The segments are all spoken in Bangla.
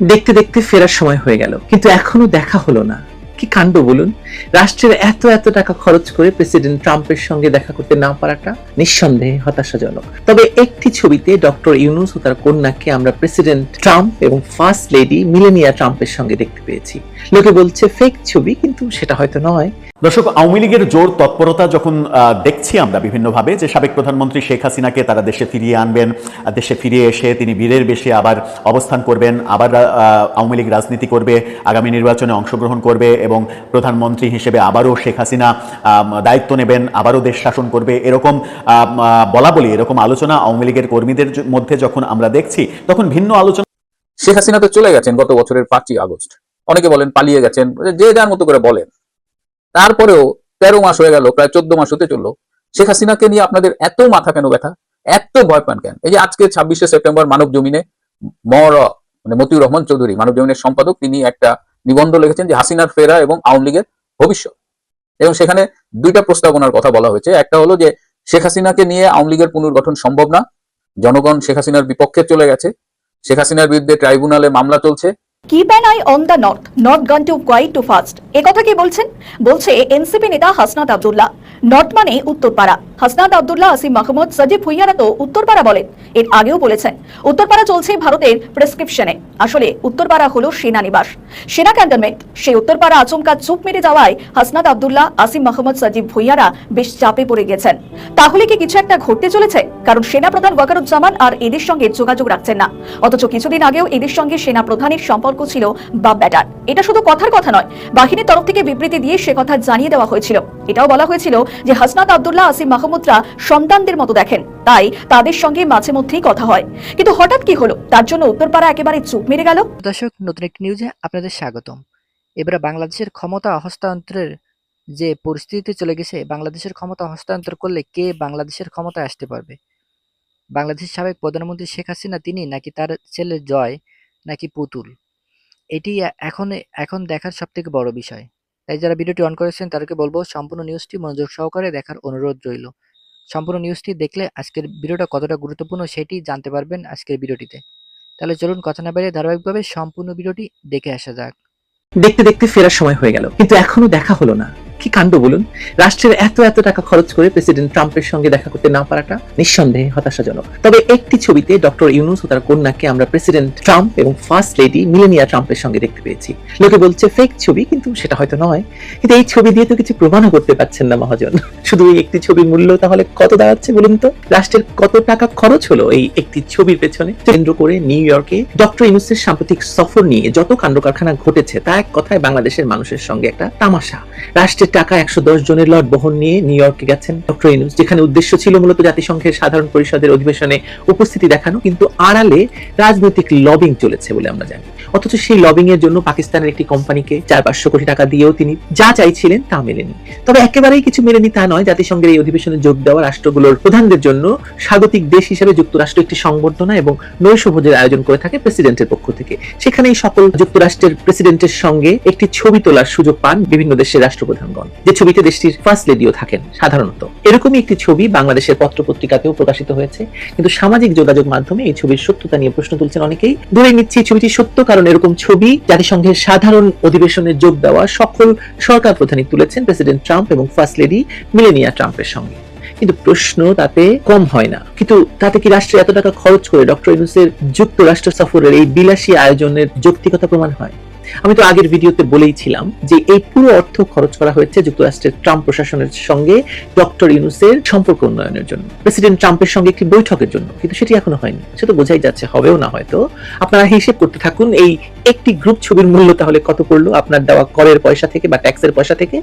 দেখতে দেখতে ফেরার সময় হয়ে গেল, কিন্তু এখনও দেখা হলো না। কি কাণ্ড বলুন? রাষ্ট্রের এত এত টাকা খরচ করে প্রেসিডেন্ট ট্রাম্পের সঙ্গে দেখা করতে না পারাটা নিঃসন্দেহে হতাশাজনক। তবে একটি ছবিতে ডক্টর ইউনুস ও তার কন্যাকে আমরা প্রেসিডেন্ট ট্রাম্প এবং ফার্স্ট লেডি মিলেনিয়া ট্রাম্পের সঙ্গে দেখতে পেয়েছি। লোকে বলছে, ফেক ছবি, কিন্তু সেটা হয়তো নয়। দর্শক, আওয়ামী লীগের জোর তৎপরতা যখন দেখছি আমরা বিভিন্নভাবে যে সাবেক প্রধানমন্ত্রী শেখ হাসিনাকে তারা দেশে ফিরিয়ে আনবেন, দেশে ফিরে এসে তিনি বীরের বেশে আবার অবস্থান করবেন, আবার আওয়ামী লীগ রাজনীতি করবে, আগামী নির্বাচনে অংশগ্রহণ করবে এবং প্রধানমন্ত্রী হিসেবে আবারও শেখ হাসিনা দায়িত্ব নেবেন, আবারও দেশ শাসন করবে, এরকম বলা বলি এরকম আলোচনা আওয়ামী লীগের কর্মীদের মধ্যে যখন আমরা দেখছি, তখন ভিন্ন আলোচনা শেখ হাসিনা তো চলে গেছেন গত বছরের পাঁচই আগস্ট। অনেকে বলেন পালিয়ে গেছেন, যে যার মতো করে বলেন। তারপরেও তেরো মাস হয়ে গেল, প্রায় চোদ্দ মাস হতে চলল। শেখ হাসিনাকে নিয়ে আপনাদের এত মাথা কেন ব্যথা? এত ভয় পান কেন? এই যে আজকে ছাব্বিশে সেপ্টেম্বর মানব জমিনে মর মানে মতিউর রহমান চৌধুরী, মানব জমিনের সম্পাদক, তিনি একটা নিবন্ধ লিখেছেন যে হাসিনার ফেরা এবং আওয়ামী লীগের ভবিষ্যৎ। এবং সেখানে দুইটা প্রস্তাবনার কথা বলা হয়েছে। একটা হলো যে, শেখ হাসিনাকে নিয়ে আওয়ামী লীগের পুনর্গঠন সম্ভব না। জনগণ শেখ হাসিনার বিপক্ষে চলে গেছে। শেখ হাসিনার বিরুদ্ধে ট্রাইব্যুনালে মামলা চলছে। Keep an eye on the north not gone too quiet too fast একথা কথা কি বলছেন? বলছে এনসিপি নেতা হাসনাত আব্দুল্লাহ। নর্থ মানে উত্তরপাড়া। হাসনাত আব্দুল্লাহ আসিম মাহমুদ সজিব ভুইয়ারা তো উত্তরপাড়া বলেন। এর আগেও বলেছেন, উত্তরপাড়া চলছে ভারতের প্রেসক্রিপশনে আসলে উত্তরপাড়া হলো সেনানিবাস। সেনা ক্যান্টনমেন্ট সেই উত্তরপাড়া আচমকা চুপ মেরে যাওয়ায় হাসনাত আব্দুল্লাহ, আসিম মাহমুদ, সজিব ভুইয়ারা বেশ চাপে পড়ে গেছেন। তাহলে কি কিছু একটা ঘটতে চলেছে? কারণ সেনা প্রধান ওয়াকারুজ্জামান আর এদের সঙ্গে যোগাযোগ রাখছেন না। অথচ কিছুদিন আগেও এদের সঙ্গে সেনা প্রধানের সম্পর্ক ছিল বা ব্যাটার। এটা শুধু কথার কথা নয়, বাহিনীর তরফ থেকে বিবৃতি দিয়ে সে কথা জানিয়ে দেওয়া হয়েছিল। এটাও বলা হয়েছিল যে হাসনাত আব্দুল্লাহ, আসিম মাহমুদরা সন্তানদের মতো দেখেন। তাই তাদের সঙ্গে মাঝে মধ্যেই কথা হয়। কিন্তু হঠাৎ কি হলো? তার জন্য উত্তরপাড়া একেবারে চুপ মেরে গেল। দর্শক, নতুন একটি নিউজে আপনাদের স্বাগতম। এবারে বাংলাদেশের ক্ষমতা হস্তান্তরের যে পরিস্থিতিতে চলে গেছে, বাংলাদেশের ক্ষমতা হস্তান্তর করলে কে বাংলাদেশের ক্ষমতায় আসতে পারবে? বাংলাদেশের সাবেক প্রধানমন্ত্রী শেখ হাসিনা তিনি নাকি তার ছেলে জয়, নাকি পুতুল? এটি এখন এখন দেখার সব থেকে বড় বিষয়। তাই যারা ভিডিওটি অন করেছেন, তাদেরকে বলব সম্পূর্ণ নিউজটি মনোযোগ সহকারে দেখার অনুরোধ রইল। সম্পূর্ণ নিউজটি দেখলে আজকের ভিডিওটা কতটা গুরুত্বপূর্ণ সেটি জানতে পারবেন আজকের ভিডিওটিতে। তাহলে চলুন কথা না বেরিয়ে ধারাবাহিকভাবে সম্পূর্ণ ভিডিওটি দেখে আসা যাক। দেখতে দেখতে ফেরার সময় হয়ে গেল, কিন্তু এখনও দেখা হলো না। কি কাণ্ড বলুন? রাষ্ট্রের এত এত টাকা খরচ করে প্রেসিডেন্ট ট্রাম্পের সঙ্গে দেখা করতে না পারাটা নিঃসন্দেহে হতাশাজনক। তবে একটি ছবিতে ডক্টর ইউনুস ও তার কন্যাকে আমরা প্রেসিডেন্ট ট্রাম্প এবং ফার্স্ট লেডি মিলেনিয়া ট্রাম্পের সঙ্গে দেখতে পেয়েছি। লোকে বলছে, ফেক ছবি, কিন্তু সেটা হয়তো নয়। কিন্তু এই ছবি দিয়ে তো কিছু প্রমাণও করতে পারছেন না মহাজন। শুধু এই একটি ছবির মূল্য তাহলে কত দাঁড়াচ্ছে বলুন তো? রাষ্ট্রের কত টাকা খরচ হলো এই একটি ছবির পেছনে? কেন্দ্র করে নিউ ইয়র্কে ডক্টর ইউনুসের সাম্প্রতিক সফর নিয়ে যত কাণ্ড কারখানা ঘটেছে, তা এক কথায় বাংলাদেশের মানুষের সঙ্গে একটা তামাশা। রাষ্ট্রের টাকা একশো দশ জনের লট বহন নিয়ে নিউ ইয়র্কে গেছেন ডক্টর ইনুস, যেখানে উদ্দেশ্য ছিল মূলত জাতিসংঘের সাধারণ পরিষদের অধিবেশনে উপস্থিতি দেখানো, কিন্তু আড়ালে রাজনৈতিক লবিং চলেছে বলে আমরা জানি। অথচ সেই লবিং এর জন্য পাকিস্তানের একটি কোম্পানিকে চার পাঁচশো কোটি টাকা দিয়েও তিনি যা চাইছিলেন তা মেলেনি। তবে একেবারেই কিছু মেলেনি তা নয়। জাতিসংঘের এই অধিবেশনে যোগ দেওয়া রাষ্ট্রগুলোর প্রধানদের জন্য স্বাগতিক দেশ হিসেবে যুক্তরাষ্ট্র একটি সংবর্ধনা এবং নৈশভোজের আয়োজন করে থাকে প্রেসিডেন্টের পক্ষ থেকে। সেখানে এই সকল যুক্তরাষ্ট্রের প্রেসিডেন্টের সঙ্গে একটি ছবি তোলার সুযোগ পান বিভিন্ন দেশের রাষ্ট্রপ্রধানগণ। যে ছবিতে দেশটির ফার্স্ট লেডিও থাকেন, সাধারণত। এরকমই একটি ছবি বাংলাদেশের পত্র পত্রিকাতেও প্রকাশিত হয়েছে। কিন্তু সামাজিক যোগাযোগ মাধ্যমে এই ছবির সত্যতা নিয়ে প্রশ্ন তুলছেন অনেকেই। ধরে নিচ্ছে, ছবিটি সত্য কারণ এরকম ছবি জাতিসংঘের সাধারণ অধিবেশনে যোগ দেওয়া সকল সরকার প্রধানই তুলেছেন প্রেসিডেন্ট ট্রাম্প এবং ফার্স্ট লেডি মিলেনিয়া ট্রাম্পের সঙ্গে। কিন্তু প্রশ্ন তাতে কম হয় না। কিন্তু তাতে কি রাষ্ট্রে এত টাকা খরচ করে ডক্টর ইউনুসের যুক্তরাষ্ট্র সফরের এই বিলাসী আয়োজনের যৌক্তিকতা প্রমাণ হয়? আমি তো আগের ভিডিওতে বলেইছিলাম যে এই পুরো অর্থ খরচ করা হয়েছে যুক্তরাষ্ট্রের ট্রাম্প প্রশাসনের সঙ্গে ডক্টর ইউনুসের সম্পর্ক উন্নয়নের জন্য। প্রেসিডেন্ট ট্রাম্পের সঙ্গে একটি বৈঠকের জন্য, কিন্তু সেটি এখনও হয়নি। সে তো বোঝাই যাচ্ছে, হবেও না হয়তো। আপনারা হিসেব করতে থাকুন, এই একটি গ্রুপ ছবির মূল্য তাহলে কত পড়ল? আপনার দেওয়া করের পয়সা থেকে বা ট্যাক্সের পয়সা থেকে।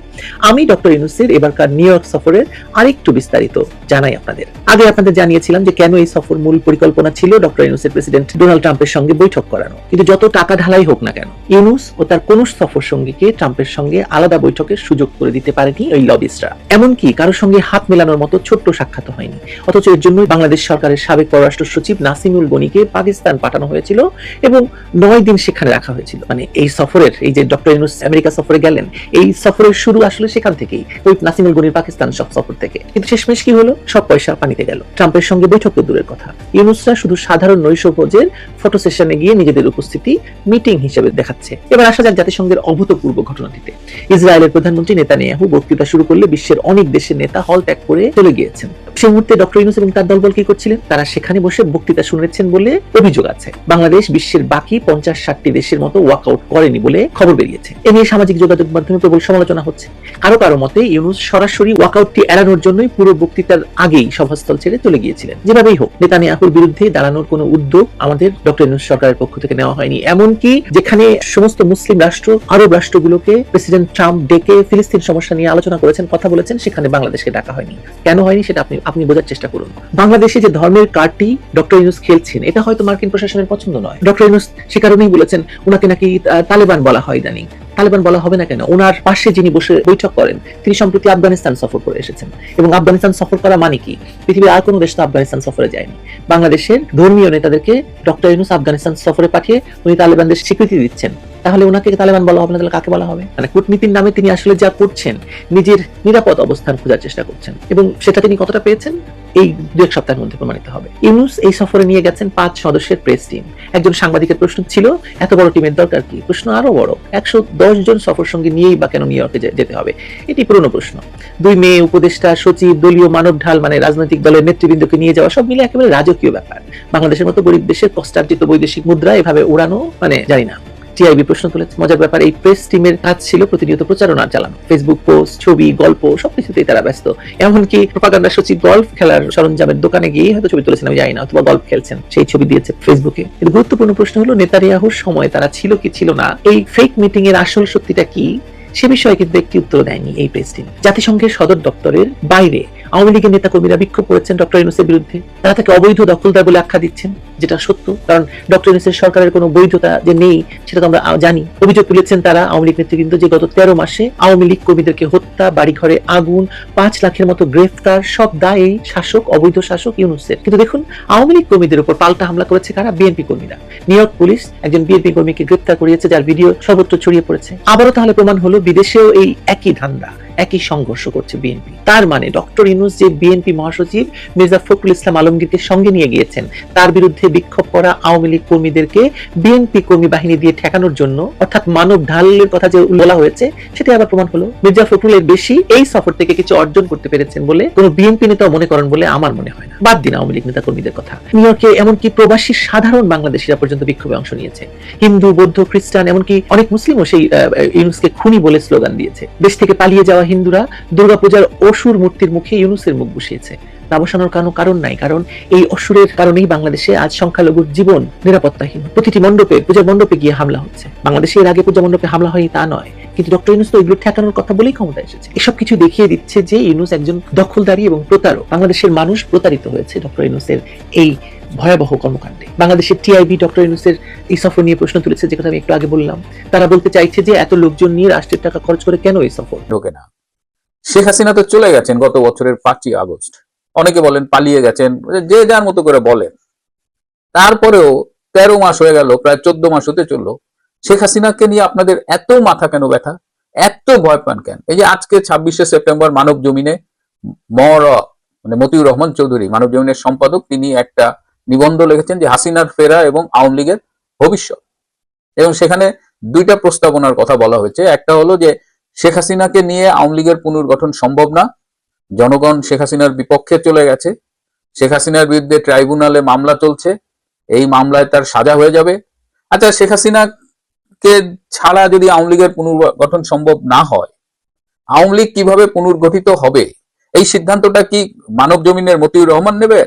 আমি, ডক্টর ইউনুসের এবারকার নিউ ইয়র্ক সফরের আরেকটু বিস্তারিত জানাই আপনাদের। আগে আপনাদের জানিয়েছিলাম যে কেন এই সফর মূল পরিকল্পনা ছিল ডক্টর ইউনুসের প্রেসিডেন্ট ডোনাল্ড ট্রাম্পের সঙ্গে বৈঠক করানো। কিন্তু যত টাকা ঢালাই হোক না কেন, ইউনুস ও তার কোন সফর সঙ্গীকে ট্রাম্পের সঙ্গে আলাদা বৈঠকের সুযোগ করে দিতে পারেনি ওই লবিস্টরা। এমনকি কারোর সঙ্গে হাত মেলানোর মতো ছোট্ট সাক্ষাৎ হয়নি। অথচ এর জন্যই বাংলাদেশ সরকারের সাবেক পররাষ্ট্র সচিব নাসিমুল গনিকে পাকিস্তান পাঠানো হয়েছিল এবং নয় দিন সেখানে রাখা হয়েছিল। মানে এই সফরের, এই যে ডক্টর ইউনুস আমেরিকা সফরে গেলেন, এই সফরের শুরু আসলে সেখান থেকেই, ওই নাসিমুল গনির পাকিস্তান সব সফর থেকে। কিন্তু শেষমেশ কি হলো? সব পয়সা পানিতে গেল। ট্রাম্পের সঙ্গে বৈঠক তো দূরের কথা। ইউনুসরা শুধু সাধারণ নৈশভোজের ফটো সেশনে গিয়ে নিজেদের উপস্থিতি মিটিং হিসেবে দেখাচ্ছে। এবার আসা যাক জাতিসংঘের অভূতপূর্ব ঘটনাটিতে। ইসরায়েলের প্রধানমন্ত্রী নেতানিয়াহু বক্তৃতা শুরু করলে বিশ্বের অনেক দেশের নেতা হল ত্যাগ করে চলে গিয়েছেন। সেই মুহূর্তে ডক্টর ইউনুস এবং তার দলবল কি করছিলেন? তারা সেখানে বসে বক্তৃতা শুনেছেন বলে অভিযোগ আছে। বাংলাদেশ বিশ্বের বাকি পঞ্চাশ ষাটটি দেশের মতো ওয়াকআউট করেনি বলে খবর বেরিয়েছে। এ নিয়ে সামাজিক যোগাযোগ মাধ্যমে প্রবল সমালোচনা হচ্ছে। কারও কারও মতে ইউনুস সরাসরি ওয়াকআউটটি এড়ানোর জন্যই পুরো বক্তৃতার আগেই সভাস্থল ছেড়ে চলে গিয়েছিলেন। যেভাবেই হোক, নেতানিয়াহুর বিরুদ্ধে দাঁড়ানোর কোনো উদ্যোগ আমাদের ডক্টর ইউনুস সরকারের পক্ষ থেকে নেওয়া হয়নি। এমনকি যেখানে সমস্ত মুসলিম রাষ্ট্র, আরব রাষ্ট্রগুলোকে প্রেসিডেন্ট ট্রাম্প ডেকে ফিলিস্তিন সমস্যা নিয়ে আলোচনা করেছেন, কথা বলেছেন, সেখানে বাংলাদেশকে ডাকা হয়নি। কেন হয়নি সেটা আপনি আপনি বোঝার চেষ্টা করুন। বাংলাদেশে যে ধর্মের কার্ডটি ডক্টর ইউনুস খেলছেন, এটা হয়তো মার্কিন প্রশাসনের পছন্দ নয়। ডক্টর ইউনুস সে কারণেই বলেছেন ওনাকে নাকি তালেবান বলা হয় ইদানিং। তালেবান বলা হবে না কেন? ওনার পাশে যিনি বসে বৈঠক করেন, তিনি সম্প্রতি আফগানিস্তান সফর করে এসেছেন। এবং আফগানিস্তান সফর করা মানে কি? পৃথিবীর আর কোনো দেশ তো আফগানিস্তান সফরে যায়নি। বাংলাদেশের ধর্মীয় নেতাদেরকে ডক্টর ইউনুস আফগানিস্তান সফরে পাঠিয়ে উনি তালেবানদের স্বীকৃতি দিচ্ছেন। তাহলে ওনাকে তালেবান বলা হবে না? তাহলে কাকে বলা হবে? মানে কূটনীতির নামে তিনি আসলে যা করছেন, নিজের নিরাপদ অবস্থান খোঁজার চেষ্টা করছেন। এবং সেটা তিনি কতটা পেয়েছেন? এই দু এক সপ্তাহের মধ্যে প্রমাণিত হবে। ইউনুস এই সফরে নিয়ে গেছেন পাঁচ সদস্যের প্রেস টিম। একজন সাংবাদিকের প্রশ্ন ছিল, এত বড় টিমের দরকার কি? প্রশ্ন আরও বড়, একশো দশ জন সফর সঙ্গে নিয়েই বা কেন নিউ যেতে হবে? এটি পুরনো প্রশ্ন। দুই মেয়ে, উপদেষ্টা, সচিব, দলীয় মানব ঢাল মানে রাজনৈতিক দলের নেতৃবৃন্দকে নিয়ে যাওয়া সব মিলে একেবারে রাজকীয় ব্যাপার। বাংলাদেশের মতো গরিব দেশের কষ্টার্জিত বৈদেশিক মুদ্রা এভাবে উড়ানো মানে জানি না। টিআইবি প্রশ্ন তুলেছে মজার ব্যাপার, এই প্রেস টিমের কাজ ছিল প্রতিনিয়ত প্রচারণা চালানো। ফেসবুক পোস্ট ছবি, গল্প, সবকিছুতেই তারা ব্যস্ত। এমনকি প্রপাগান্ডা সচিব গল্ফ খেলার সরঞ্জামের দোকানে গিয়ে হয়তো ছবি তুলেছেন আমি জানি না, অথবা গল্ফ খেলছেন, সেই ছবি দিয়েছে ফেসবুকে কিন্তু গুরুত্বপূর্ণ প্রশ্ন হলো নেতারিয়াহুর সময় তারা ছিল কি ছিল না? এই ফেক মিটিং এর আসল সত্যিটা কি? সে বিষয়ে কিন্তু একটি উত্তর দেয়নি এই প্রেস টিম জাতিসংঘের সদর দপ্তরের বাইরে আওয়ামী লীগের নেতাকর্মীরা বিক্ষোভ করেছেন ডক্টর ইউনুসের বিরুদ্ধে। তারা তাকে অবৈধ দখলদার বলে আখ্যা দিচ্ছেন, যেটা সত্য, কারণ ডক্টর ইউনুসের সরকারের কোনো বৈধতা যে নেই, সেটা তো আমরা জানি। অভিযোগ তুলেছেন তারা, আওয়ামী লীগ নেতৃবৃন্দ, যে গত তেরো মাসে আওয়ামী লীগ কর্মীদেরকে হত্যা, বাড়িঘরে আগুন, পাঁচ লাখের মতো গ্রেফতার, সব দায় এই শাসক, অবৈধ শাসক ইউনুসের। কিন্তু দেখুন, আওয়ামী লীগ কর্মীদের উপর পাল্টা হামলা করেছে কারা? বিএনপি কর্মীরা। নিউ ইয়র্ক পুলিশ একজন বিএনপি কর্মীকে গ্রেফতার করিয়েছে, যার ভিডিও সর্বত্র ছড়িয়ে পড়েছে। আবারও তাহলে প্রমাণ হলো, বিদেশেও এই একই ধান্দা। একই সংঘর্ষ করছে বিএনপি তার মানে ডক্টর ইউনুস যে বিএনপি মহাসচিব মির্জা ফখরুল ইসলাম আলমগীরকে সঙ্গে নিয়ে গিয়েছেন, তার বিরুদ্ধে বিক্ষোভ করা আওয়ামী লীগ কর্মীদেরকে বিএনপি কর্মী বাহিনী দিয়ে ঠেকানোর জন্য, অর্থাৎ মানব ঢালের কথা যে বলা হয়েছে, সেটা আবার প্রমাণ হলো। মির্জা ফখরুলের বেশি এই সফর থেকে কিছু অর্জন করতে পেরেছেন বলে কোন বিএনপি নেতা মনে করেন বলে আমার মনে হয় না। বাদ দিন আওয়ামী লীগ নেতা কর্মীদের কথা। নিউ ইয়র্কে এমনকি প্রবাসী সাধারণ বাংলাদেশিরা পর্যন্ত বিক্ষোভে অংশ নিয়েছে। হিন্দু, বৌদ্ধ, খ্রিস্টান, এমনকি অনেক মুসলিমও সেই ইউনুসকে খুনি বলে স্লোগান দিয়েছে। দেশ থেকে পালিয়ে যাওয়া হিন্দুরা দুর্গাপূজার অসুর মূর্তির মুখে ইউনুসের মুখ বসিয়েছে। তা বসানোর কোনো কারণ নাই, কারণ এই অসুরের কারণেই বাংলাদেশে আজ সংখ্যালঘুর জীবন নিরাপত্তাহীন। প্রতিটি মণ্ডপে, পূজা মণ্ডপে গিয়ে হামলা হচ্ছে। বাংলাদেশে এর আগে পূজা মণ্ডপে হামলা হয়নি তা নয়, কিন্তু ডক্টর ইউনুস তো এগুলো ঠেকানোর কথা বলেই ক্ষমতা এসেছে। এসব কিছু দেখিয়ে দিচ্ছে যে ইউনুস একজন দখলদারি এবং প্রতারক। বাংলাদেশের মানুষ প্রতারিত হয়েছে ডক্টর ইউনুসের এই ভয়াবহ কর্মকাণ্ডে। বাংলাদেশের টিআইবি ডক্টর ইউনুসের এই সফর নিয়ে প্রশ্ন তুলেছে, যে কথা আমি একটু আগে বললাম। তারা বলতে চাইছে যে এত লোকজন নিয়ে রাষ্ট্রের টাকা খরচ করে কেন এই সফর? ঢোকে না। শেখ হাসিনা তো চলে গেছেন গত বছরের পাঁচই আগস্ট। অনেকে বলেন পালিয়ে গেছেন, যে যার মতো করে বলেন। তারপরেও তেরো মাস হয়ে গেল, প্রায় চোদ্দ মাস হতে চলল। শেখ হাসিনাকে নিয়ে আপনাদের এত মাথা কেন ব্যথা? এত ভয় পান কেন? এই যে আজকে ছাব্বিশে সেপ্টেম্বর মানব জমিনে মর মানে মতিউর রহমান চৌধুরী, মানব জমিনের সম্পাদক, তিনি একটা নিবন্ধ লিখেছেন যে হাসিনার ফেরা এবং আওয়ামী লীগের ভবিষ্যৎ। এবং সেখানে দুইটা প্রস্তাবনার কথা বলা হয়েছে। একটা হলো যে শেখ হাসিনাকে নিয়ে আওয়ামী লীগের পুনর্গঠন সম্ভব না। জনগণ শেখ হাসিনার বিপক্ষে চলে গেছে। শেখ হাসিনার বিরুদ্ধে ট্রাইব্যুনালে মামলা চলছে। এই মামলায় তার সাজা হয়ে যাবে। আচ্ছা শেখ হাসিনাকে ছাড়া যদি আওয়ামী লীগের পুনর্গঠন সম্ভব না হয়, আওয়ামী লীগ কীভাবে পুনর্গঠিত হবে? এই সিদ্ধান্তটা কি মানব জমিনের মতিউর রহমান নেবে?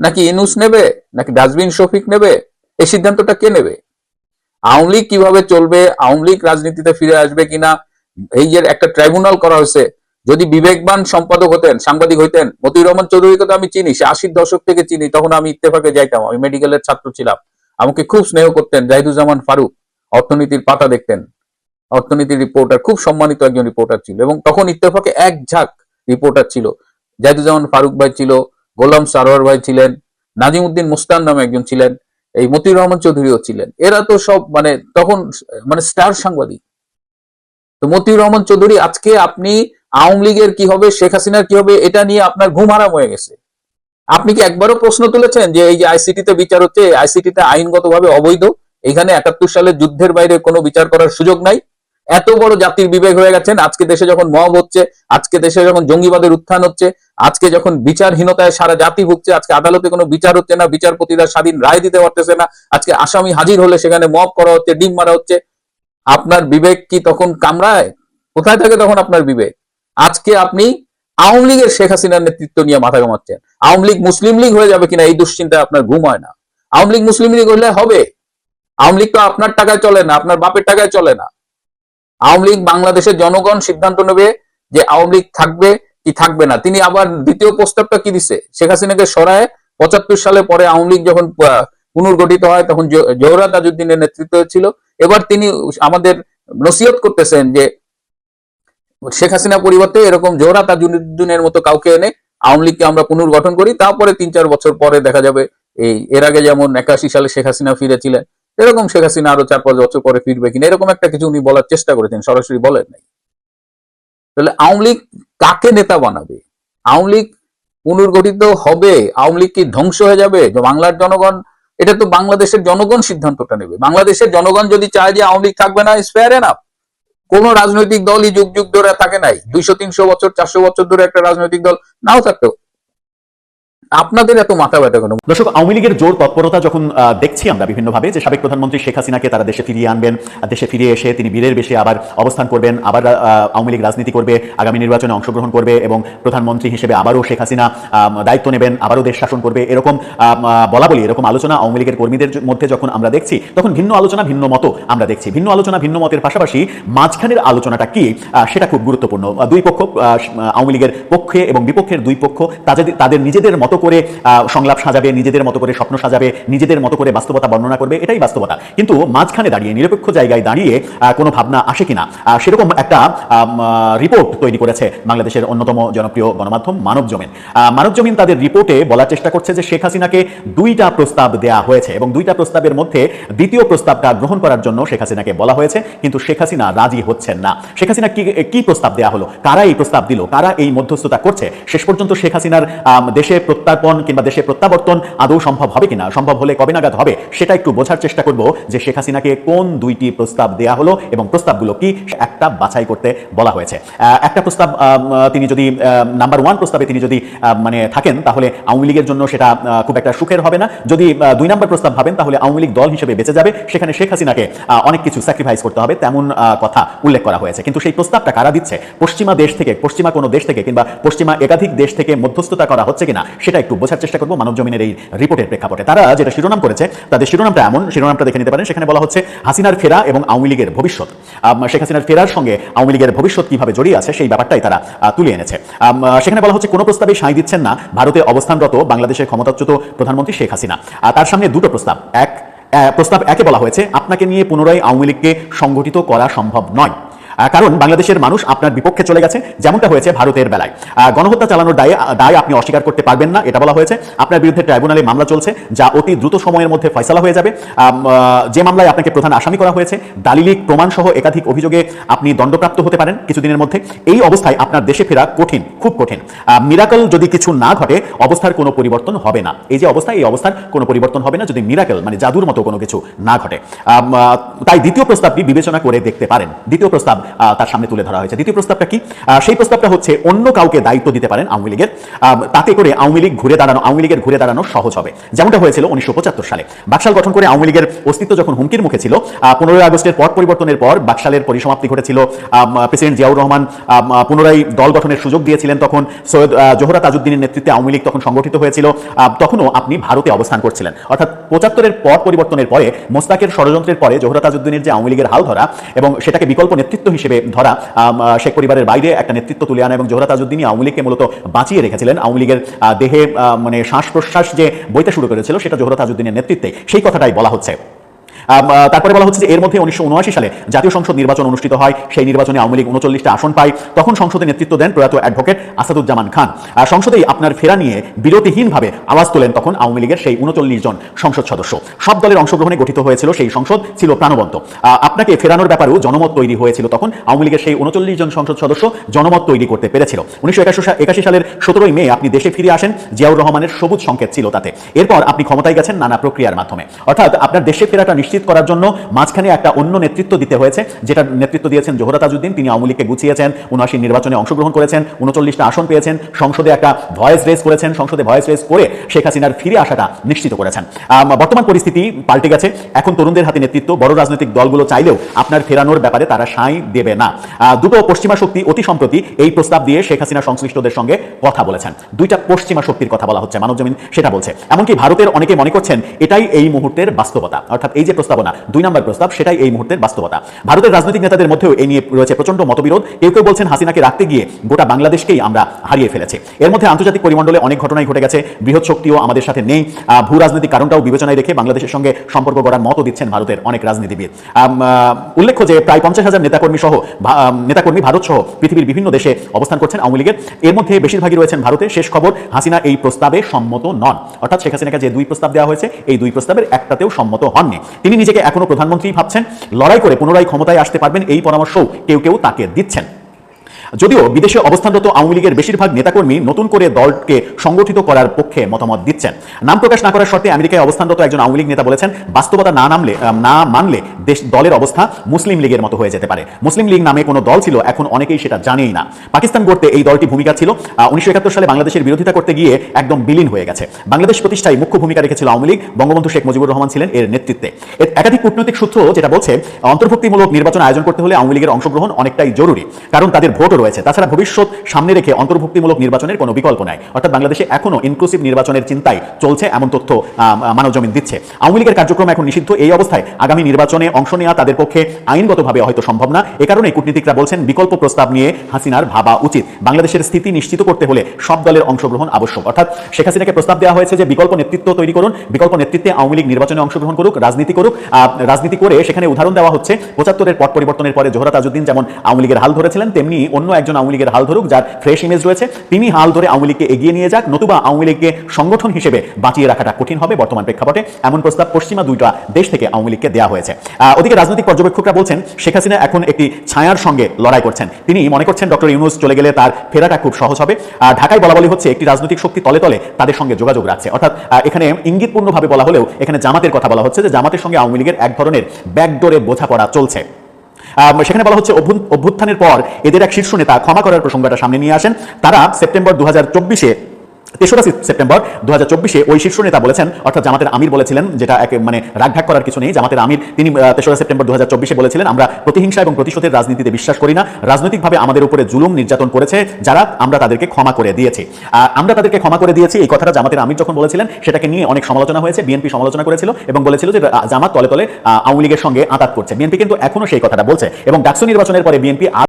নাকি ইনুস নেবে? নাকি ডাস্টবিন শফিক নেবে? এই সিদ্ধান্তটা কে নেবে? আওয়ামী লীগ কীভাবে চলবে, আওয়ামী লীগ রাজনীতিতে ফিরে আসবে কিনা, এই যে একটা ট্রাইব্যুনাল করা হয়েছে, যদি বিবেকবান সম্পাদক হতেন, সাংবাদিক হইতেন, মতিউর রহমান চৌধুরীকে তো আমি চিনি, সে আশির দশক থেকে চিনি, তখন আমি ইত্তেফাকে যাইতাম, আমি মেডিকেলের ছাত্র ছিলাম, আমাকে খুব স্নেহ করতেন জাহিদুজ্জামান ফারুক, অর্থনীতির পাতা দেখতেন, অর্থনীতির রিপোর্টার খুব সম্মানিত একজন রিপোর্টার ছিল, এবং তখন ইত্তেফাকে এক ঝাঁক রিপোর্টার ছিল, জাহিদুজ্জামান ফারুক ভাই ছিল, গোলাম সারোয়ার ভাই ছিলেন, নাজিমুদ্দিন মুস্তান নামে একজন ছিলেন এই মতিউর রহমান চৌধুরীও ছিলেন। এরা তো সব মানে তখন মানে স্টার সাংবাদিক। তো মতিউর রহমান চৌধুরী, আজকে আপনি আওয়ামী লীগের কি হবে, শেখ হাসিনার কি হবে, এটা নিয়ে আপনার ঘুম হারাম হয়ে গেছে। আপনি কি একবারও প্রশ্ন তুলেছেন যে এই যে আইসিটিতে বিচার হচ্ছে আইসিটিতে আইনগতভাবে অবৈধ, এখানে একাত্তর সালে যুদ্ধের বাইরে কোনো বিচার করার সুযোগ নাই? এত বড় জাতির বিবেক হয়ে গেছেন। আজকে দেশে যখন মব হচ্ছে, আজকে দেশে যখন জঙ্গিবাদের উত্থান হচ্ছে, আজকে যখন বিচারহীনতায় সারা জাতি ভুগছে, আজকে আদালতে কোনো বিচার হচ্ছে না, বিচারপতিরা স্বাধীন রায় দিতে পারতেছে না, আজকে আসামি হাজির হলে সেখানে মব করা হচ্ছে, ডিম মারা হচ্ছে। আপনার বিবেক কি তখন কামড়ায়? কোথায় থাকে তখন আপনার বিবেক? আজকে আপনি আওয়ামী লীগের শেখ হাসিনার নেতৃত্ব নিয়ে মাথা কামাচ্ছেন আওয়ামী লীগ মুসলিম লীগ হয়ে যাবে কিনা এই দুশ্চিন্তায় আপনার ঘুম হয় না। আওয়ামী লীগ মুসলিম লীগ হলে হবে। আওয়ামী লীগ তো আপনার টাকায় চলে না, আপনার বাপের টাকায় চলে না। আওয়ামী লীগ বাংলাদেশের জনগণ সিদ্ধান্ত নেবে যে আওয়ামী লীগ থাকবে কি থাকবে না। তিনি আবার দ্বিতীয় প্রস্তাবটা কি দিছে? শেখ হাসিনাকে সরায় পঁচাত্তর সালে পরে আওয়ামী লীগ যখন পুনর্গঠিত হয় তখন জোহরা তাজউদ্দিনের নেতৃত্ব ছিল। এবার তিনি আমাদের নসিহত করতেছেন যে শেখ হাসিনা পরিবর্তে এরকম জোহরা তাজউদ্দিনের মতো কাউকে এনে আওয়ামী লীগকে আমরা পুনর্গঠন করি। তারপরে তিন চার বছর পরে দেখা যাবে এই, এর আগে যেমন একাশি সালে শেখ হাসিনা ফিরেছিলেন এরকম শেখ হাসিনা আরও চার পাঁচ বছর পরে ফিরবে কিনা, এরকম একটা কিছু উনি বলার চেষ্টা করেছেন, সরাসরি বলেন নাই। তাহলে আওয়ামী লীগ কাকে নেতা বানাবে? আওয়ামী লীগ পুনর্গঠিত হবে? আওয়ামী লীগ কি ধ্বংস হয়ে যাবে? বাংলার জনগণ, এটা তো বাংলাদেশের জনগণ সিদ্ধান্তটা নেবে। বাংলাদেশের জনগণ যদি চায় যে আওয়ামী লীগ থাকবে না ইস ফেয়ার এনাফ কোন রাজনৈতিক দলই যুগ যুগ ধরে থাকে নাই। দুইশো, তিনশো বছর, চারশো বছর ধরে একটা রাজনৈতিক দল নাও থাকতো আপনাদের এত মাথা ব্যথা কেন? দর্শক, আওয়ামী লীগের জোর তৎপরতা যখন দেখছি আমরা বিভিন্নভাবে যে সাবেক প্রধানমন্ত্রী শেখ হাসিনাকে তারা দেশে ফিরিয়ে আনবেন, দেশে ফিরে এসে তিনি বীরের বেশে আবার অবস্থান করবেন, আবার আওয়ামী লীগ রাজনীতি করবে, আগামী নির্বাচনে অংশগ্রহণ করবে এবং প্রধানমন্ত্রী হিসেবে আবারও শেখ হাসিনা দায়িত্ব নেবেন, আবারও দেশ শাসন করবে, এরকম বলা বলি, এরকম আলোচনা আওয়ামী লীগের কর্মীদের মধ্যে যখন আমরা দেখছি, তখন ভিন্ন আলোচনা, ভিন্ন মতো আমরা দেখছি। ভিন্ন আলোচনা, ভিন্ন মতের পাশাপাশি মাঝখানের আলোচনাটা কি সেটা খুব গুরুত্বপূর্ণ। দুই পক্ষ আওয়ামী লীগের পক্ষে এবং বিপক্ষের দুই পক্ষ তাদের তাদের নিজেদের মতো করে সংলাপ সাজাবে, নিজেদের মতো করে স্বপ্ন সাজাবে, নিজেদের মতো করে বাস্তবতা বর্ণনা করবে, এটাই বাস্তবতা। কিন্তু মাঝখানে দাঁড়িয়ে, নিরপেক্ষ জায়গায় দাঁড়িয়ে কোনো ভাবনা আসে কিনা? সেরকম একটা রিপোর্ট তৈরি করেছে বাংলাদেশের অন্যতম জনপ্রিয় গণমাধ্যম মানব জমিন। মানব জমিন তাদের রিপোর্টে বলার চেষ্টা করছে যে শেখ হাসিনাকে দুইটা প্রস্তাব দেয়া হয়েছে এবং দুইটা প্রস্তাবের মধ্যে দ্বিতীয় প্রস্তাবটা গ্রহণ করার জন্য শেখ হাসিনাকে বলা হয়েছে, কিন্তু শেখ হাসিনা রাজি হচ্ছেন না। শেখ হাসিনা কি কি প্রস্তাব দেয়া হলো? কারা এই প্রস্তাব দিল? কারা এই মধ্যস্থতা করছে? শেষ পর্যন্ত শেখ হাসিনার দেশে প্রত্যার্পণ কিংবা দেশে প্রত্যাবর্তন আদৌ সম্ভব হবে কিনা? সম্ভব হলে কবে নাগাদ হবে? সেটা একটু বোঝার চেষ্টা করব যে শেখ হাসিনাকে কোন দুইটি প্রস্তাব দেয়া হলো এবং প্রস্তাবগুলো কি একটা বাছাই করতে বলা হয়েছে। একটা প্রস্তাব তিনি যদি নাম্বার ওয়ান প্রস্তাবে তিনি যদি মানে থাকেন, তাহলে আওয়ামী লীগের জন্য সেটা খুব একটা সুখের হবে না। যদি দুই নম্বর প্রস্তাব ভাবেন, তাহলে আওয়ামী লীগ দল হিসেবে বেঁচে যাবে। সেখানে শেখ হাসিনাকে অনেক কিছু স্যাক্রিফাইস করতে হবে, তেমন কথা উল্লেখ করা হয়েছে। কিন্তু সেই প্রস্তাবটা কারা দিচ্ছে? পশ্চিমা দেশ থেকে, পশ্চিমা কোনো দেশ থেকে কিংবা পশ্চিমা একাধিক দেশ থেকে মধ্যস্থতা করা হচ্ছে কিনা? সেটা একটু বোঝার চেষ্টা করব মানব জমিনের এই রিপোর্টের প্রেক্ষাপটে। তারা যেটা শিরোনাম করেছে, তাদের শিরোনামটা এমন, শিরোনামটা দেখে নিতে পারেন, সেখানে বলা হচ্ছে হাসিনার ফেরা এবং আওয়ামী লীগের ভবিষ্যৎ। শেখ হাসিনার ফেরার সঙ্গে আওয়ামী লীগের ভবিষ্যৎ কীভাবে জড়িয়ে আছে সেই ব্যাপারটাই তারা তুলে এনেছে। সেখানে বলা হচ্ছে কোনো প্রস্তাবে সাঁই দিচ্ছেন না, ভারতে অবস্থানরত বাংলাদেশের ক্ষমতাচ্যুত প্রধানমন্ত্রী শেখ হাসিনা। আর তার সামনে দুটো প্রস্তাব। এক প্রস্তাব একে বলা হয়েছে, আপনাকে নিয়ে পুনরায় আওয়ামী লীগকে সংগঠিত করা সম্ভব নয়। কারণ বাংলাদেশের মানুষ আপনার বিপক্ষে চলে গেছে, যেমনটা হয়েছে ভারতের বেলায়। গণহত্যা চালানোর দায়ে দায় আপনি অস্বীকার করতে পারবেন না, এটা বলা হয়েছে। আপনার বিরুদ্ধে ট্রাইব্যুনালে মামলা চলছে, যা অতি দ্রুত সময়ের মধ্যে ফয়সালা হয়ে যাবে। যে মামলায় আপনাকে প্রধান আসামি করা হয়েছে, দালিলিক প্রমাণ সহ একাধিক অভিযোগে আপনি দণ্ডপ্রাপ্ত হতে পারেন কিছুদিনের মধ্যে। এই অবস্থায় আপনার দেশে ফেরা কঠিন, খুব কঠিন। মিরাকল যদি কিছু না ঘটে, অবস্থার কোনো পরিবর্তন হবে না। এই যে অবস্থা, এই অবস্থার কোনো পরিবর্তন হবে না যদি মিরাকল মানে জাদুর মতো কোনো কিছু না ঘটে। তাই দ্বিতীয় প্রস্তাবটি বিবেচনা করে দেখতে পারেন। দ্বিতীয় প্রস্তাব তার সামনে তুলে ধরা হয়েছে। দ্বিতীয় প্রস্তাবটা কি? সেই প্রস্তাবটা হচ্ছে অন্য কাউকে দায়িত্ব দিতে পারেন আওয়ামী লীগের। তাতে করে আওয়ামী লীগ ঘুরে দাঁড়ানো, আওয়ামী লীগের ঘুরে দাঁড়ানো সহজ হবে। যেমনটা হয়েছিল উনিশশো সালে। বাকশাল গঠন করে আওয়ামী লীগের অস্তিত্ব যখন হুমকির মুখে ছিল পনেরোই আগস্টের পট পরিবর্তনের পর বাকশালের পরিসমাপ্তি ঘটেছিল। প্রেসিডেন্ট জিয়াউর রহমান পুনরায় দল গঠনের সুযোগ দিয়েছিলেন তখন। সৈয়দ জোহরা তাজউদ্দিনের নেতৃত্বে আওয়ামী লীগ তখন সংগঠিত হয়েছিল। তখনও আপনি ভারতে অবস্থান করছিলেন। অর্থাৎ পঁচাত্তরের পর পরিবর্তনের পরে মোস্তাকের ষড়যন্ত্রের পরে জোহরা তাজউদ্দিনের যে আওয়ামী লীগের হাল ধরা এবং সেটাকে বিকল্প নেতৃত্ব হিসেবে ধরা শেখ পরিবারের বাইরে একটা নেতৃত্ব তুলে আনা এবং জোহরা তাজউদ্দিনই আওয়ামী লীগকে মূলত বাঁচিয়ে রেখেছিলেন। আওয়ামী লীগের দেহে মানে শ্বাস প্রশ্বাস যে বইতে শুরু করেছিল, সেটা জোহরা তাজউদ্দিনের নেতৃত্বে। সেই কথাটাই বলা হচ্ছে। তারপরে বলা হচ্ছে যে এর মধ্যে উনিশশো উনআশি সালে জাতীয় সংসদ নির্বাচন অনুষ্ঠিত হয়, সেই নির্বাচনে আওয়ামী লীগ উনচল্লিশটা আসন পায়। তখন সংসদে নেতৃত্ব দেন প্রয়াত অ্যাডভোকেট আসাদুজ্জামান খান। সংসদেই আপনার ফেরা নিয়ে বিরতিহীনভাবে আওয়াজ তোলেন তখন আওয়ামী লীগের সেই উনচল্লিশ জন সংসদ সদস্য। সব দলের অংশগ্রহণে গঠিত হয়েছিল সেই সংসদ, ছিল প্রাণবন্ত। আপনাকে ফেরানোর ব্যাপারেও জনমত তৈরি হয়েছিল তখন আওয়ামী লীগের সেই উনচল্লিশ জন সংসদ সদস্য জনমত তৈরি করতে পেরেছিল। উনিশশো একাশি সালের সতেরোই মে আপনি দেশে ফিরে আসেন, জিয়াউর রহমানের সবুজ সংকেত ছিল তাতে। এরপর আপনি ক্ষমতায় গেছেন নানা প্রক্রিয়ার মাধ্যমে। অর্থাৎ আপনার দেশে ফেরাটা নিশ্চিত করার জন্য মাঝখানে একটা অন্য নেতৃত্ব দিতে হয়েছে, যেটা নেতৃত্ব দিয়েছেন জোহরা তাজউদ্দিন তিনি আওয়ামী লীগকে গুছিয়েছেন উনআশি নির্বাচনে অংশগ্রহণ করেছেন, উনচল্লিশটা আসন পেয়েছেন, সংসদে একটা ভয়েস রেস করেছেন, সংসদে ভয়েস রেস করে শেখ হাসিনার ফিরে আসাটা নিশ্চিত করেছেন। বর্তমান পরিস্থিতি পাল্টে গেছে, এখন তরুণদের হাতে নেতৃত্ব, বড় রাজনৈতিক দলগুলো চাইলেও আপনার ফেরানোর ব্যাপারে তারা সাই দেবে না। দুটো পশ্চিমা শক্তি অতি সম্প্রতি এই প্রস্তাব দিয়ে শেখ হাসিনা সংশ্লিষ্টদের সঙ্গে কথা বলেছেন। দুইটা পশ্চিমা শক্তির কথা বলা হচ্ছে মানবজমিন সেটা বলছে। এমনকি ভারতের অনেকে মনে করছেন, এটাই এই মুহূর্তের বাস্তবতা। অর্থাৎ এই যে প্রস্তাবনা। দুই নম্বর প্রস্তাব, সেটাই এই মুহূর্তের বাস্তবতা। ভারতের রাজনৈতিক নেতাদের মধ্যেও এই নিয়ে রয়েছে প্রচণ্ড মতবিরোধ। কেউ কেউ বলছেন হাসিনাকে রাখতে গিয়ে গোটা বাংলাদেশকেই আমরা হারিয়ে ফেলেছি। এর মধ্যে আন্তর্জাতিক পরিমণ্ডলে অনেক ঘটনাই ঘটে গেছে। বৃহৎ শক্তিও আমাদের সাথে নেই। ভূ রাজনৈতিক কারণটাও বিবেচনায় রেখে বাংলাদেশের সঙ্গে সম্পর্ক গড়ার মতও দিচ্ছেন ভারতের অনেক রাজনীতিবিদ। উল্লেখ্য যে প্রায় পঞ্চাশ হাজার নেতাকর্মী সহ নেতাকর্মী ভারত সহ পৃথিবীর বিভিন্ন দেশে অবস্থান করছেন আওয়ামী লীগের। এর মধ্যে বেশিরভাগই রয়েছেন ভারতে। শেষ খবর, হাসিনা এই প্রস্তাবে সম্মত নন। অর্থাৎ শেখ হাসিনাকে যে দুই প্রস্তাব দেওয়া হয়েছে, এই দুই প্রস্তাবের একটাতেও সম্মত হননি। তিনি নিজেকে এখনও প্রধানমন্ত্রী ভাবছেন। লড়াই করে পুনরায় ক্ষমতায় আসতে পারবেন এই পরামর্শও কেউ কেউ তাকে দিচ্ছেন। যদিও বিদেশে অবস্থানরত আওয়ামী লীগের বেশিরভাগ নেতাকর্মী নতুন করে দলকে সংগঠিত করার পক্ষে মতামত দিচ্ছেন। নাম প্রকাশ না করার শর্তে আমেরিকায় অবস্থানরত একজন আওয়ামী লীগ নেতা বলেছেন, বাস্তবতা না নামলে না মানলে দেশ, দলের অবস্থা মুসলিম লীগের মতো হয়ে যেতে পারে। মুসলিম লীগ নামে কোনো দল ছিল, এখন অনেকেই সেটা জানেই না। পাকিস্তান গড়তে এই দলটি ভূমিকা ছিল উনিশশো একাত্তর সালে বাংলাদেশের বিরোধিতা করতে গিয়ে একদম বিলীন হয়ে গেছে। বাংলাদেশ প্রতিষ্ঠায় মুখ্য ভূমিকা রেখেছিল আওয়ামী লীগ, বঙ্গবন্ধু শেখ মুজিবুর রহমান ছিলেন এর নেতৃত্বে। এর একাধিক কূটনৈতিক সূত্র যেটা বলছে, অন্তর্ভুক্তিমূলক নির্বাচন আয়োজন করতে হলে আওয়ামী লীগের অংশগ্রহণ অনেকটাই জরুরি, কারণ তাদের ভোটও রয়েছে। তাছাড়া ভবিষ্যৎ সামনে রেখে অন্তর্ভুক্তিমূলক নির্বাচনের কোনো বিকল্প নাই। অর্থাৎ বাংলাদেশে এখনও ইনক্লুসিভ নির্বাচনের চিন্তায় চলছে এমন তথ্য আম, মানবজমিন দিচ্ছে। আওয়ামী লীগের কার্যক্রম এখন নিষিদ্ধ। এই অবস্থায় আগামী নির্বাচনে অংশ নেওয়া তাদের পক্ষে আইনগতভাবে হয়তো সম্ভব না। এ কারণে কূটনীতিকরা বলছেন বিকল্প প্রস্তাব নিয়ে হাসিনার ভাবা উচিত। বাংলাদেশের স্থিতি নিশ্চিত করতে হলে সব দলের অংশগ্রহণ আবশ্যক। অর্থাৎ শেখ হাসিনাকে প্রস্তাব দেওয়া হয়েছে যে বিকল্প নেতৃত্ব তৈরি করুন বিকল্প নেতৃত্বে আওয়ামী লীগ নির্বাচনে অংশগ্রহণ করুক রাজনীতি করুক রাজনীতি করে সেখানে উদাহরণ দেওয়া হচ্ছে। পঁচাত্তরের পট পরিবর্তনের পরে জোহরা তাজউদ্দিন যেমন আওয়ামী লীগের হাল ধরেছিলেন তেমনি অন্য একজন আওয়ামী লীগের হাল ধরুক, যার ফ্রেশ ইমেজ রয়েছে, তিনি হাল ধরে আওয়ামী লীগকে এগিয়ে নিয়ে যাক, নতুবা আওয়ামী লীগকে সংগঠন হিসেবে বাঁচিয়ে রাখাটা কঠিন হবে বর্তমান প্রেক্ষাপটে। এমন প্রস্তাব পশ্চিমা দুইটা দেশ থেকে আওয়ামী লীগকে দেওয়া হয়েছে। ওদিকে রাজনৈতিক পর্যবেক্ষকরা বলছেন, শেখ হাসিনা এখন একটি ছায়ার সঙ্গে লড়াই করছেন। তিনি মনে করছেন ডক্টর ইউনুস চলে গেলে তার ফেরাটা খুব সহজ হবে। আর ঢাকায় বলা বলি হচ্ছে, একটি রাজনৈতিক শক্তি তলে তলে তাদের সঙ্গে যোগাযোগ রাখছে। অর্থাৎ এখানে ইঙ্গিতপূর্ণভাবে বলা হলেও, এখানে জামাতের কথা বলা হচ্ছে যে, জামাতের সঙ্গে আওয়ামী লীগের এক ধরনের ব্যাকডোরে বোঝাপড়া চলছে। সেখানে বলা হচ্ছে অভ্যুত্থানের পর এদের এক শীর্ষ নেতা ক্ষমা করার প্রসঙ্গটা সামনে নিয়ে আসেন। তারা সেপ্টেম্বর দু হাজার চব্বিশে তেসরা সেপ্টেম্বর দু হাজার চব্বিশে ওই শীর্ষ নেতা বলেছেন, অর্থাৎ জামাতের আমির বলেছিলেন, যেটা এক মানে রাগঢাক করার কিছু নেই। জামাতের আমির, তিনি তেসরা সেপ্টেম্বর দু হাজার চব্বিশে বলেছিলেন, আমরা প্রতিহিংসা এবং প্রতিশোধের রাজনীতিতে বিশ্বাস করি না। রাজনৈতিকভাবে আমাদের উপরে জুলুম নির্যাতন করেছে যারা, আমরা তাদেরকে ক্ষমা করে দিয়েছি। আমরা তাদেরকে ক্ষমা করে দিয়েছি, এই কথাটা জামাতের আমির যখন বলেছিলেন, সেটাকে নিয়ে অনেক সমালোচনা হয়েছে। বিএনপি সমালোচনা করেছিল এবং বলেছিল যে জামাত তলে তলে আওয়ামী লীগের সঙ্গে আতাত করছে। বিএনপি কিন্তু এখনও সেই কথাটা বলছে এবং ডাকসু নির্বাচনের পরে বিএনপি